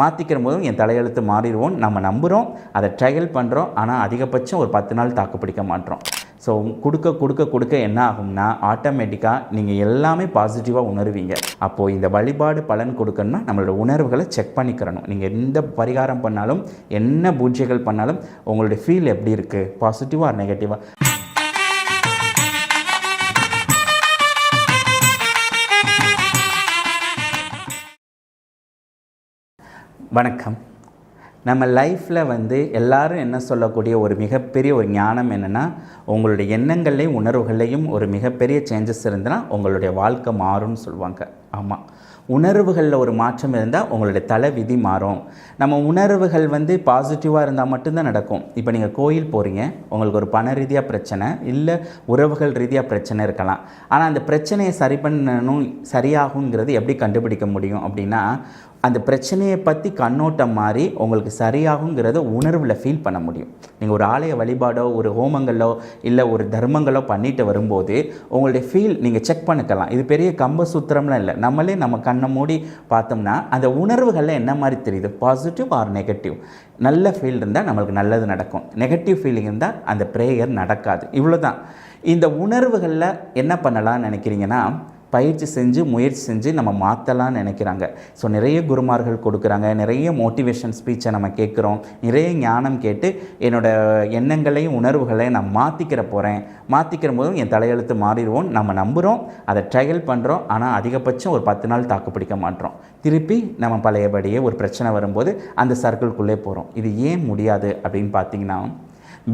மாற்றிக்கிற போதும் என் தலையெழுத்து மாறிடுவோம். நம்ம நம்புகிறோம் அதை ட்ரையல் பண்ணுறோம் ஆனால் அதிகபட்சம் ஒரு பத்து நாள் தாக்கு பிடிக்க மாட்டோம். ஸோ கொடுக்க கொடுக்க கொடுக்க என்ன ஆகும்னா ஆட்டோமேட்டிக்காக நீங்கள் எல்லாமே பாசிட்டிவாக உணருவீங்க. அப்போது இந்த வழிபாடு பலன் கொடுக்கணும்னா நம்மளோட உணர்வுகளை செக் பண்ணிக்கிறணும். நீங்கள் எந்த பரிகாரம் பண்ணாலும் என்ன பூஜைகள் பண்ணாலும் உங்களுடைய ஃபீல் எப்படி இருக்குது பாசிட்டிவாக நெகட்டிவாக வணக்கம். நம்ம லைஃப்பில் வந்து எல்லாரும் என்ன சொல்லக்கூடிய ஒரு மிகப்பெரிய ஒரு ஞானம் என்னென்னா உங்களுடைய எண்ணங்கள்லையும் உணர்வுகள்லையும் ஒரு மிகப்பெரிய சேஞ்சஸ் இருந்ததுன்னா உங்களுடைய வாழ்க்கை மாறும்னு சொல்லுவாங்க. ஆமாம் உணர்வுகளில் ஒரு மாற்றம் இருந்தால் உங்களுடைய தலை விதி மாறும். நம்ம உணர்வுகள் வந்து பாசிட்டிவாக இருந்தால் மட்டும்தான் நடக்கும். இப்போ நீங்கள் கோயில் போகிறீங்க உங்களுக்கு ஒரு பண ரீதியாக பிரச்சனை இல்லை உறவுகள் ரீதியாக பிரச்சனை இருக்கலாம். ஆனால் அந்த பிரச்சனையை சரி பண்ணணும் சரியாகுங்கிறது எப்படி கண்டுபிடிக்க முடியும் அப்படின்னா அந்த பிரச்சனையை பற்றி கண்ணோட்டம் மாறி உங்களுக்கு சரியாகுங்கிறத உணர்வில் ஃபீல் பண்ண முடியும். நீங்கள் ஒரு ஆலய வழிபாடோ ஒரு ஹோமங்களோ இல்லை ஒரு தர்மங்களோ பண்ணிட்டு வரும்போது உங்களுடைய ஃபீல் நீங்கள் செக் பண்ணிக்கலாம். இது பெரிய கம்ப சூத்திரம்லாம் இல்லை. நம்மளே நம்ம கண்ணை மூடி பார்த்தோம்னா அந்த உணர்வுகளில் என்ன மாதிரி தெரியுது? பாசிட்டிவ் ஆர் நெகட்டிவ் நல்ல ஃபீல் இருந்தால் நம்மளுக்கு நல்லது நடக்கும். நெகட்டிவ் ஃபீலிங் இருந்தால் அந்த ப்ரேயர் நடக்காது. இவ்வளோ தான் இந்த உணர்வுகளில் என்ன பண்ணலாம்னு நினைக்கிறீங்கன்னா பயிற்சி செஞ்சு முயற்சி செஞ்சு நம்ம மாற்றலாம்னு நினைக்கிறாங்க. ஸோ நிறைய குருமார்கள் கொடுக்குறாங்க. நிறைய மோட்டிவேஷன் ஸ்பீச்சை நம்ம கேட்குறோம். நிறைய ஞானம் கேட்டு என்னோட எண்ணங்களையும் உணர்வுகளையும் நான் மாற்றிக்கிற போகிறேன் மாற்றிக்கிற போதும் என் தலையெழுத்து மாறிடுவோம். நம்ம நம்புகிறோம் அதை ட்ரையல் பண்ணுறோம் ஆனால் அதிகபட்சம் ஒரு பத்து நாள் தாக்கு பிடிக்க மாட்டோம். திருப்பி நம்ம பழையபடியே ஒரு பிரச்சனை வரும்போது அந்த சர்க்கிள்குள்ளே போகிறோம் இது ஏன் முடியாது அப்படின்னு பார்த்தீங்கன்னா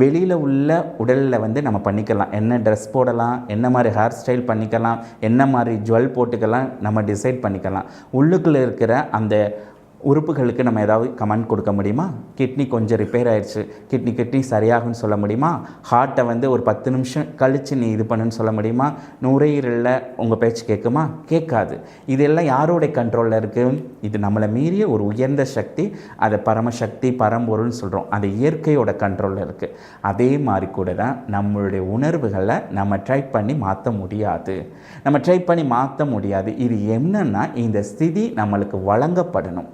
வெளியில் உள்ள உடலில் வந்து நம்ம பண்ணிக்கலாம். என்ன ட்ரெஸ் போடலாம் என்ன மாதிரி ஹேர் ஸ்டைல் பண்ணிக்கலாம் என்ன மாதிரி ஜுவல் போட்டுக்கலாம் நம்ம டிசைட் பண்ணிக்கலாம். உள்ளுக்குள்ளே இருக்கிற அந்த உறுப்புகளுக்கு நம்ம ஏதாவது கமெண்ட் கொடுக்க முடியுமா? கிட்னி கொஞ்சம் ரிப்பேர் ஆயிடுச்சு. கிட்னி கிட்னி சரியாகும்னு சொல்ல முடியுமா? ஹார்ட்டை வந்து ஒரு பத்து நிமிஷம் கழித்து நீ இது பண்ணுன்னு சொல்ல முடியுமா? நுரையீரலில் உங்கள் பேச்சு கேட்குமா? கேட்காது. இதெல்லாம் யாரோடைய கண்ட்ரோலில் இருக்குது இது நம்மளை மீறிய ஒரு உயர்ந்த சக்தி. அதை பரமசக்தி பரம்பொருள்னு சொல்கிறோம் அது இயற்கையோட கண்ட்ரோலில் இருக்குது அதே மாதிரி கூட தான் நம்மளுடைய உணர்வுகளை நம்ம ட்ரை பண்ணி மாற்ற முடியாது. நம்ம ட்ரை பண்ணி மாற்ற முடியாது. இது என்னன்னா இந்த ஸ்திதி நம்மளுக்கு வழங்கப்படணும்.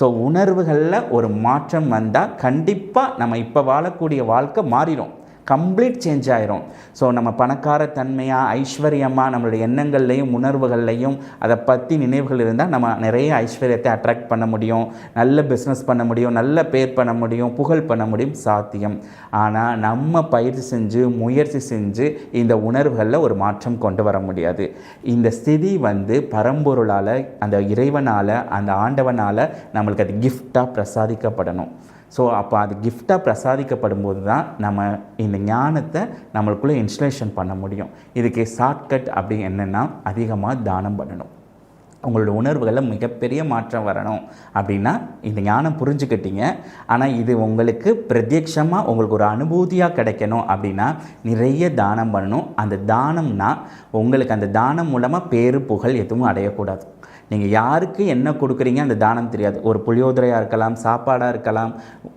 ஸோ உணர்வுகளில் ஒரு மாற்றம் வந்தால் கண்டிப்பாக நம்ம இப்போ வாழக்கூடிய வாழ்க்கை மாறிடும் கம்ப்ளீட் சேஞ்ச் ஆயிரும். ஸோ நம்ம பணக்கார தன்மையாக ஐஸ்வர்யமாக நம்மளுடைய எண்ணங்கள்லையும் உணர்வுகள்லையும் அதை பற்றி நினைவுகள் இருந்தால் நம்ம நிறைய ஐஸ்வர்யத்தை அட்ராக்ட் பண்ண முடியும். நல்ல பிஸ்னஸ் பண்ண முடியும் நல்ல பேர் பண்ண முடியும் புகழ் பண்ண முடியும் சாத்தியம். ஆனால் நம்ம பயிற்சி செஞ்சு முயற்சி செஞ்சு இந்த உணர்வுகளில் ஒரு மாற்றம் கொண்டு வர முடியாது. இந்த ஸ்திதி வந்து பரம்பொருளால் அந்த இறைவனால் அந்த ஆண்டவனால் நம்மளுக்கு அது கிஃப்டாக பிரசாதிக்கப்படணும். ஸோ அப்போ அது கிஃப்டாக பிரசாதிக்கப்படும் போது தான் நம்ம இந்த ஞானத்தை நம்மளுக்குள்ளே இன்ஸ்டலேஷன் பண்ண முடியும். இதுக்கு ஷார்ட்கட் அப்படி என்னென்னா அதிகமாக தானம் பண்ணணும். உங்களோட உணர்வுகளில் மிகப்பெரிய மாற்றம் வரணும். அப்படின்னா இந்த ஞானம் புரிஞ்சுக்கிட்டீங்க. ஆனால் இது உங்களுக்கு பிரத்யட்சமாக உங்களுக்கு ஒரு அனுபூதியாக கிடைக்கணும் அப்படின்னா நிறைய தானம் பண்ணணும். அந்த தானம்னா உங்களுக்கு அந்த தானம் மூலமாக பேரு புகழ் எதுவும் அடையக்கூடாது. நீங்கள் யாருக்கு என்ன கொடுக்குறீங்க? அந்த தானம் தெரியாது. ஒரு புளியோதரையாக இருக்கலாம் சாப்பாடாக இருக்கலாம்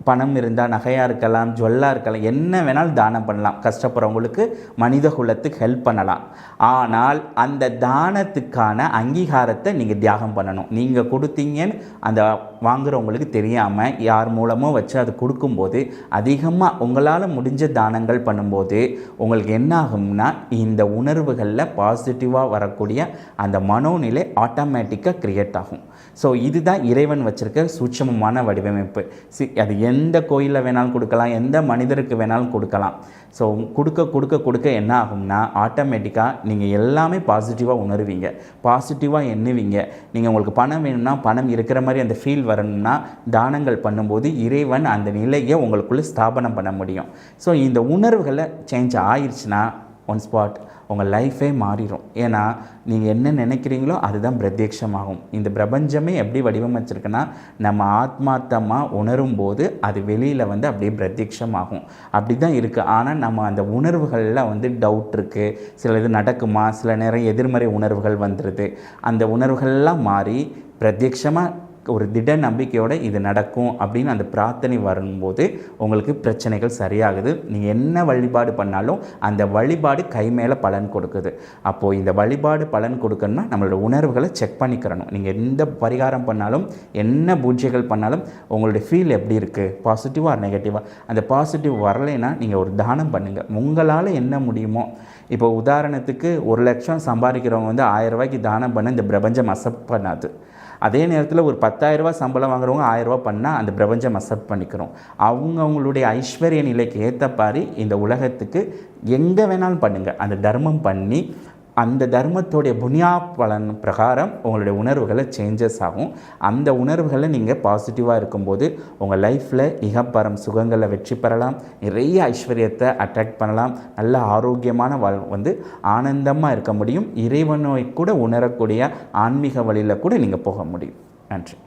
பணம் இருந்தால் நகையாக இருக்கலாம் ஜுவல்லாக இருக்கலாம் என்ன வேணாலும் தானம் பண்ணலாம். கஷ்டப்படுறவங்களுக்கு மனித குலத்துக்கு ஹெல்ப் பண்ணலாம். ஆனால் அந்த தானத்துக்கான அங்கீகாரத்தை நீங்கள் தியாகம் பண்ணணும். நீங்கள் கொடுத்தீங்கன்னு அந்த வாங்குறவங்களுக்கு தெரியாமல் யார் மூலமோ வச்சு அது கொடுக்கும்போது அதிகமாக உங்களால் முடிஞ்ச தானங்கள் பண்ணும்போது உங்களுக்கு என்ன ஆகும்னா இந்த உணர்வுகளில் பாசிட்டிவாக வரக்கூடிய அந்த மனோநிலை ஆட்டோமேட்டிக்காக க்ரியேட் ஆகும். ஸோ இதுதான் இறைவன் வச்சுருக்க சூட்சமமான வடிவமைப்பு. சி அது எந்த கோயிலில் வேணாலும் கொடுக்கலாம் எந்த மனிதருக்கு வேணாலும் கொடுக்கலாம். ஸோ கொடுக்க கொடுக்க கொடுக்க என்ன ஆகும்னா ஆட்டோமேட்டிக்காக நீங்கள் எல்லாமே பாசிட்டிவாக உணருவீங்க. பாசிட்டிவாக எண்ணுவீங்க. நீங்கள் உங்களுக்கு பணம் வேணும்னா பணம் இருக்கிற மாதிரி அந்த ஃபீல் வரணும்னா தானங்கள் பண்ணும்போது இறைவன் அந்த நிலையை உங்களுக்குள்ளே ஸ்தாபனம் பண்ண முடியும். ஸோ இந்த உணர்வுகளை சேஞ்ச் ஆயிடுச்சுன்னா ஒன் ஸ்பாட் உங்கள் லைஃபே மாறிடும் ஏன்னா நீங்கள் என்ன நினைக்கிறீங்களோ அதுதான் பிரத்யட்சமாகும் இந்த பிரபஞ்சமே எப்படி வடிவமைச்சிருக்குன்னா நம்ம ஆத்மார்த்தமாக உணரும் போது அது வெளியில் வந்து அப்படியே பிரத்யட்சமாகும் அப்படி தான் இருக்குது ஆனால் நம்ம அந்த உணர்வுகளில் வந்து டவுட் இருக்குது சில இது நடக்குமா? சில நேரம் எதிர்மறை உணர்வுகள் வந்துடுது அந்த உணர்வுகள்லாம் மாறி பிரத்யட்சமாக ஒரு திட நம்பிக்கையோட இது நடக்கும் அப்படின்னு அந்த பிரார்த்தனை வரும்போது உங்களுக்கு பிரச்சனைகள் சரியாகுது. நீங்கள் என்ன வழிபாடு பண்ணாலும் அந்த வழிபாடு கை மேலே பலன் கொடுக்குது. அப்போது இந்த வழிபாடு பலன் கொடுக்கணும்னா நம்மளோட உணர்வுகளை செக் பண்ணிக்கிறணும். நீங்கள் எந்த பரிகாரம் பண்ணாலும் என்ன பூஜைகள் பண்ணாலும் உங்களுடைய ஃபீல் எப்படி இருக்குது பாசிட்டிவாக நெகட்டிவாக அந்த பாசிட்டிவ் வரலைன்னா நீங்கள் ஒரு தானம் பண்ணுங்கள் உங்களால் என்ன முடியுமோ? இப்போ உதாரணத்துக்கு ஒரு லட்சம் சம்பாதிக்கிறவங்க வந்து ஆயிரம் ரூபாய்க்கு தானம் பண்ண இந்த பிரபஞ்சம் அசப்ட் பண்ணாது அதே நேரத்தில் ஒரு பத்தாயிரரூபா சம்பளம் வாங்குறவங்க ஆயிரரூபா பண்ணால் அந்த பிரபஞ்சம் அசப்ட் பண்ணிக்கிறோம். அவங்கவுங்களுடைய ஐஸ்வர்ய நிலைக்கு ஏற்ற மாதிரி இந்த உலகத்துக்கு எங்கே வேணாலும் பண்ணுங்கள் அந்த தர்மம் பண்ணி அந்த தர்மத்தோடைய புனியா பலன் பிரகாரம் உங்களுடைய உணர்வுகளை சேஞ்சஸ் ஆகும். அந்த உணர்வுகளை நீங்கள் பாசிட்டிவாக இருக்கும்போது உங்கள் லைஃப்பில் இகப்பரம் சுகங்களை வெற்றி பெறலாம். நிறைய ஐஸ்வர்யத்தை அட்ராக்ட் பண்ணலாம். நல்ல ஆரோக்கியமான வாழ் வந்து ஆனந்தமாக இருக்க முடியும். இறைவனை கூட உணரக்கூடிய ஆன்மீக வழியில் கூட நீங்கள் போக முடியும். நன்றி.